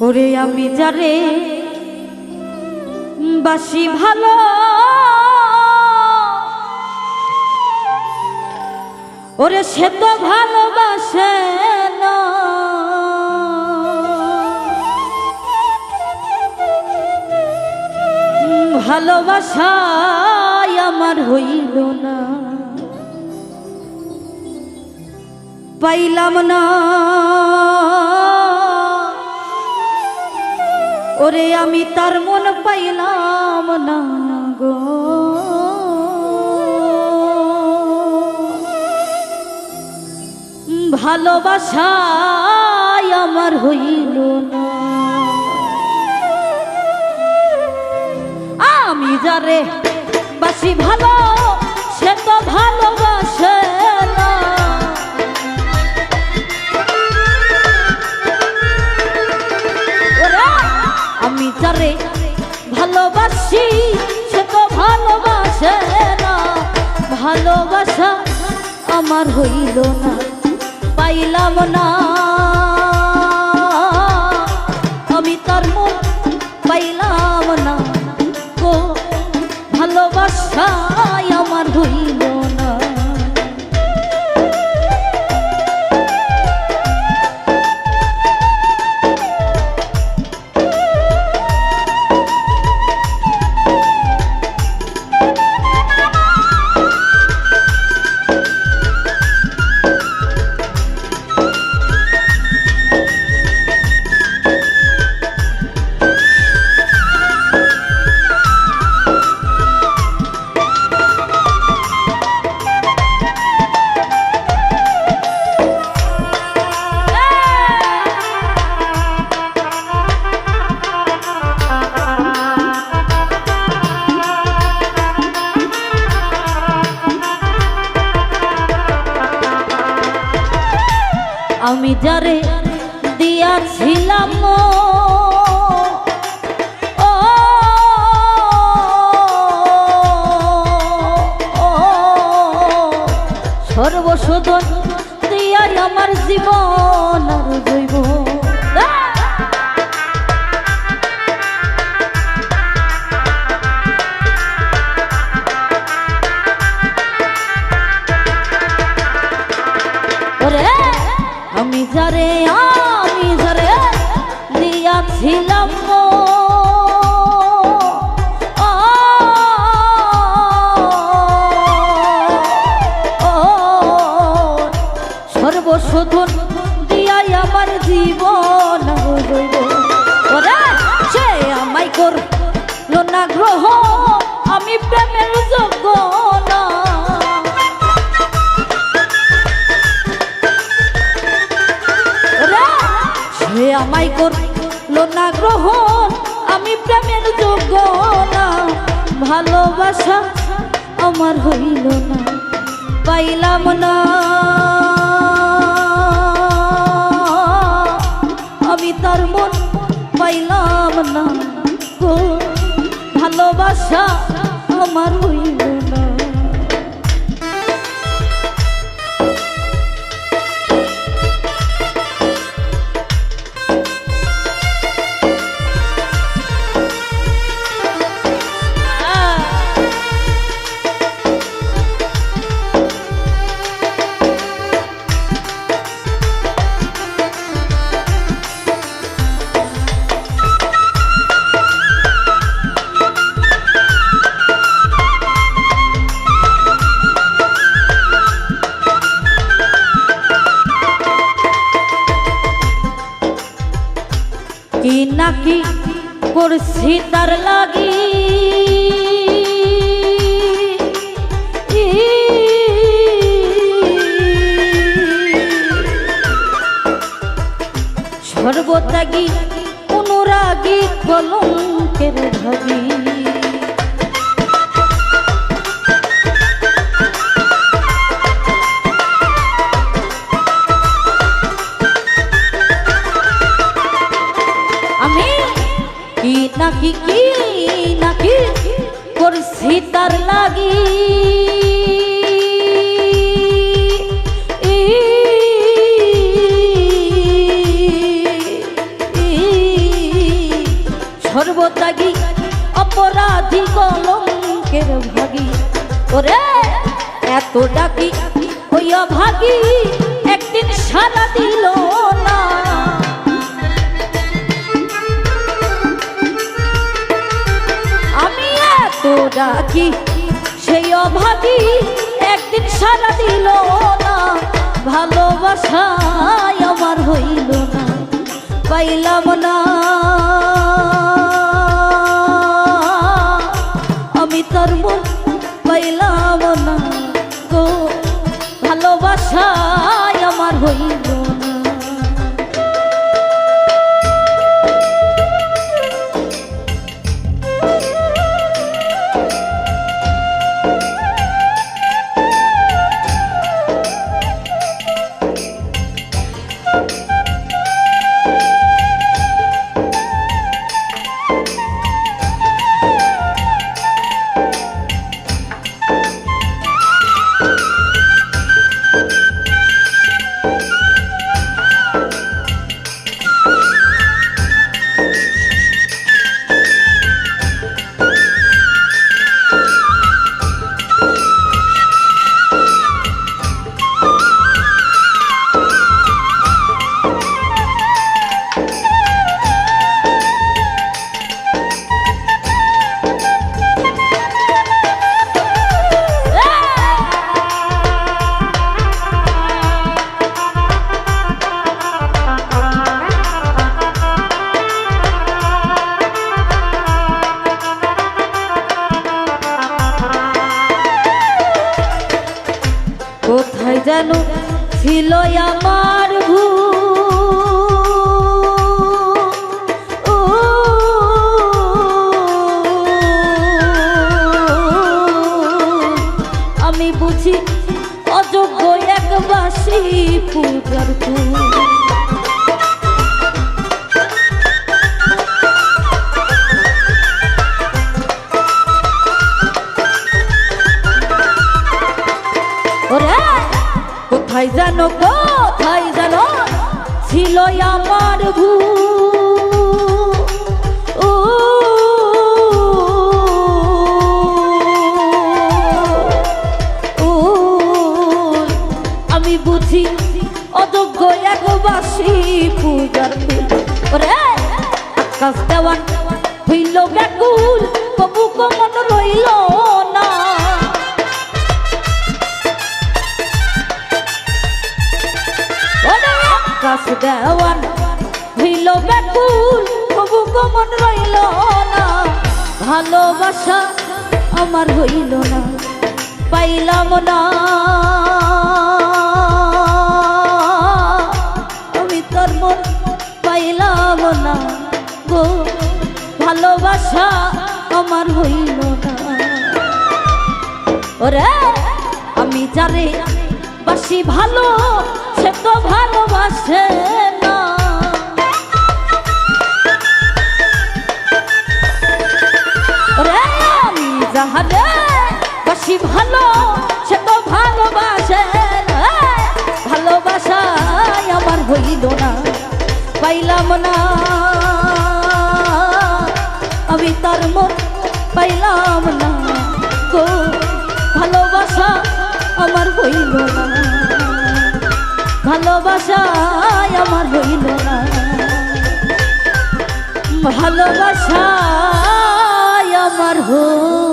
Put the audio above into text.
ওরে আমি যারে বাসি ভালো। ওরে সে তো ভালোবাসে না। ভালোবাসায় আমার হইল না। পাইলাম না। ওরে আমি তার মন পাইলাম না গো। ভালোবাসায় আমার হইল না। আমি যারে বাসি ভালো, সে তো ভালোবাসে যারে ভালোবাসি সে তো ভালোবাসে না। ভালোবাসা আমার হইল না, পাইলাম না। আমি তার মুখ পাইলাম না গো ভালোবাসায় আমি যারে দিয়াছিলাম ও আমায় করল না গ্রহণ আমি প্রেমের যোগ্য না। ভালোবাসা আমার হইল না পাইলাম না। করছি তার লাগি। সর্বত্যাগী অনুরাগী কলঙ্কের ভাগী কলঙ্কের ভাগী। ওরে, এত ডাকি, ওই অভাগী একদিন সারা দিল না। আমি এত ডাকি, সেই অভাগী একদিন সারা দিল না। ভালোবাসায় আমার হইল না। পাইলাম না। কোথায় যেন ছিল আমার ভূ আমি বুঝি অযোগ্য এক বাসি পূজার ফুল ছিল আমার ভু ও ও, আমি বুঝি অযোগ্য একবাসী হইল ব্যাকুল কবু কমন রইল না। আকাশ দেওয়ান হইল ব্যাকুল কবু কমন রইল না। ভালোবাসা আমার হইল না, পাইলাম না। আমি তোর মন পাইলাম না গো, ভালোবাসা আমার হইল না। ওরে, আমি যারে বাসি ভালো সে তো ভালোবাসে না। আমি যাহারে বাসি ভালো, সে তো ভালোবাসে আমার আমি গো, ভালোবাসা আমার হইল না। ভালোবাসায় আমার হইল না। ভালোবাসায় আমার হইল